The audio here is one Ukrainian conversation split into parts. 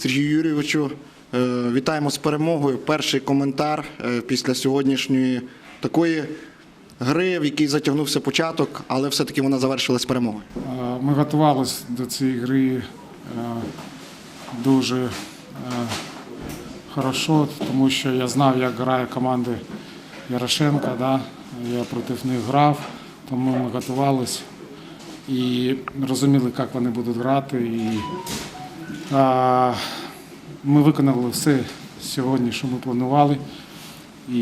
Сергію Юрійовичу, е, вітаємо з перемогою. Перший коментар е, після сьогоднішньої такої гри, в якій затягнувся початок, але все-таки вона завершилась перемогою. Е, Ми готувалися до цієї гри дуже хорошо, тому що я знав, як грає команда Ярошенка. Да? Я проти них грав, тому ми готувалися і розуміли, як вони будуть грати. І, ми виконали все сьогодні, що ми планували. І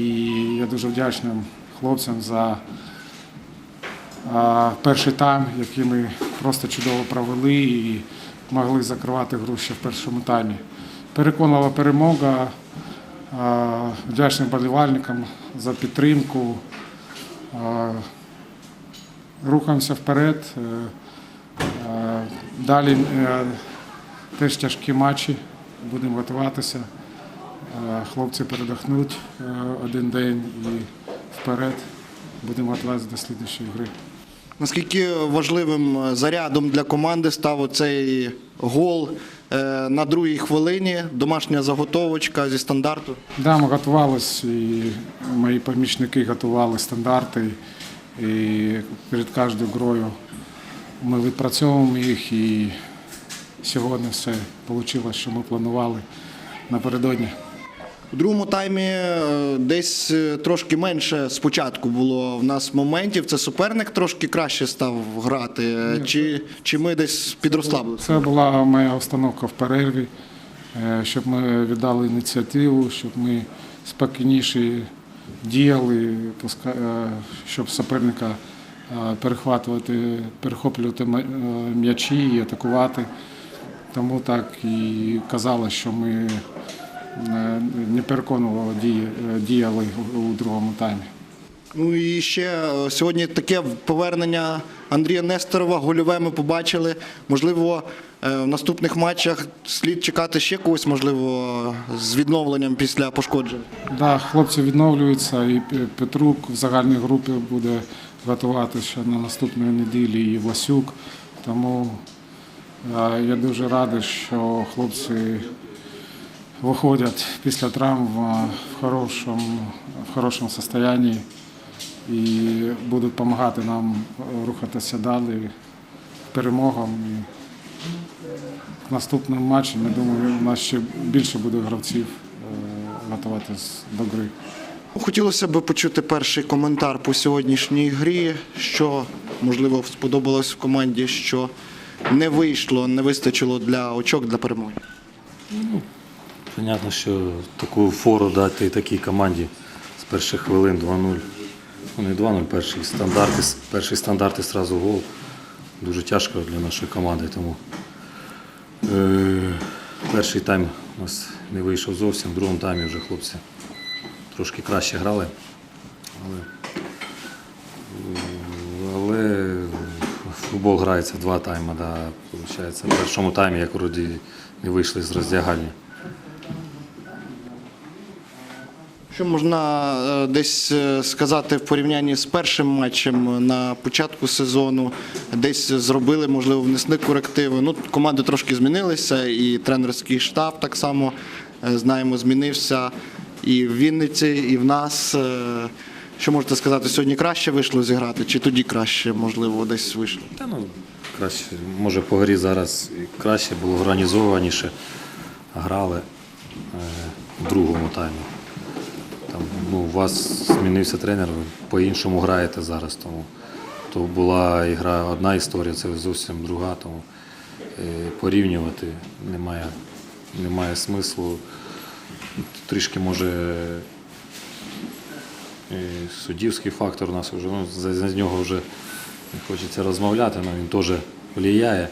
я дуже вдячний хлопцям за перший тайм, який ми просто чудово провели і могли закривати гру ще в першому таймі. Переконала перемога. А, Вдячний болівальникам за підтримку. Рухаємося вперед. Е, Далі е, теж тяжкі матчі. Будемо готуватися. Е, Хлопці передохнуть е, один день і вперед. Будемо готуватися до слідчої гри. Наскільки важливим е, зарядом для команди став цей гол на другій хвилині, домашня заготовочка зі стандарту? Да, ми готувалися, і мої помічники готували стандарти. І перед кожною грою ми відпрацьовуємо їх. І сьогодні все вийшло, що ми планували напередодні. У другому таймі е, десь е, трошки менше спочатку було в нас моментів. Це суперник трошки краще став грати. Е, Чи, чи ми десь підрослабили? Це була моя установка в перерві, щоб ми віддали ініціативу, щоб ми спокійніше діяли, щоб суперника перехватувати, перехоплювати м'ячі і атакувати. Тому так і казали, що ми е, не переконували е, діяли у другому таймі. Ну і ще е, сьогодні таке повернення Андрія Несторова, гольове ми побачили. Можливо, в наступних матчах слід чекати ще когось, можливо, з відновленням після пошкоджень. Да, хлопці відновлюються, і Петрук в загальній групі буде готуватися на наступної неділі і Васюк. Тому я дуже радий, що хлопці виходять після травм в хорошому, в хорошому стані і будуть допомагати нам рухатися далі перемогам. І в наступному матчі, я думаю, у нас ще більше буде гравців е, готуватись до гри. Хотілося б почути перший коментар по сьогоднішній грі, що можливо сподобалось в команді, що не вийшло, не вистачило для очок для перемоги. Понятно, що таку фору дати такій команді з перших хвилин 2-0. Ну не 2-0, перший стандарт, і- перший стандарт і одразу гол. Дуже тяжко для нашої команди. Тому е, перший тайм у нас не вийшов зовсім, в другому таймі вже хлопці трошки краще грали. Але, е, але футбол грається два тайми. Да. В першому таймі, як вроді не вийшли з роздягальні. Що можна е, десь е, сказати в порівнянні з першим матчем на початку сезону? Десь зробили, можливо, внесли корективи. Ну, команди трошки змінилися, і тренерський штаб так само е, знаємо, змінився і в Вінниці, і в нас. Що можете сказати, сьогодні краще вийшло зіграти, чи тоді краще, можливо, десь вийшло? Та ну краще, може по грі зараз краще було організованіше. Грали е, в другому таймі. Там, ну, у вас змінився тренер, ви по-іншому граєте зараз. Тому то була ігра одна історія, це зовсім друга, тому е, порівнювати немає, немає смислу. Трішки може і суддівський фактор у нас вже, ну, за, за нього вже хочеться розмовляти, але він теж впливає.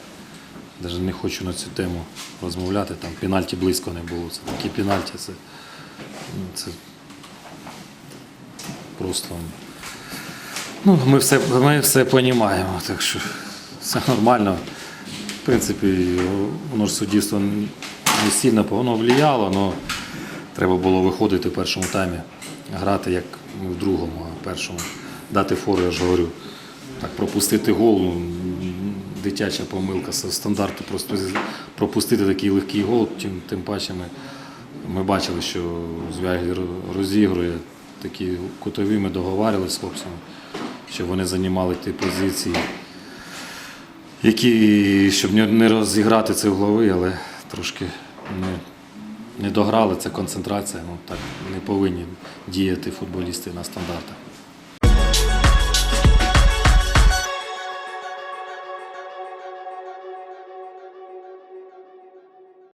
Навіть не хочу на цю тему розмовляти. Там пенальті близько не було. Це такі пенальті, це, ну, це просто. Ну, ми все, ми все розуміємо, так що все нормально. В принципі, воно ж суддівство не сильно воно впливало, але треба було виходити в першому таймі, грати як в другому, а в першому дати фору, я ж говорю. Так пропустити гол, ну, дитяча помилка стандарту просто пропустити такий легкий гол, тим, тим паче ми, ми бачили, що Звягель розігрує такі кутові, ми договарювалися з хлопцями, щоб вони займали ті позиції, які, щоб не розіграти це в голови, але трошки не, не дограли, це концентрація, ну так не повинні діяти футболісти на стандартах.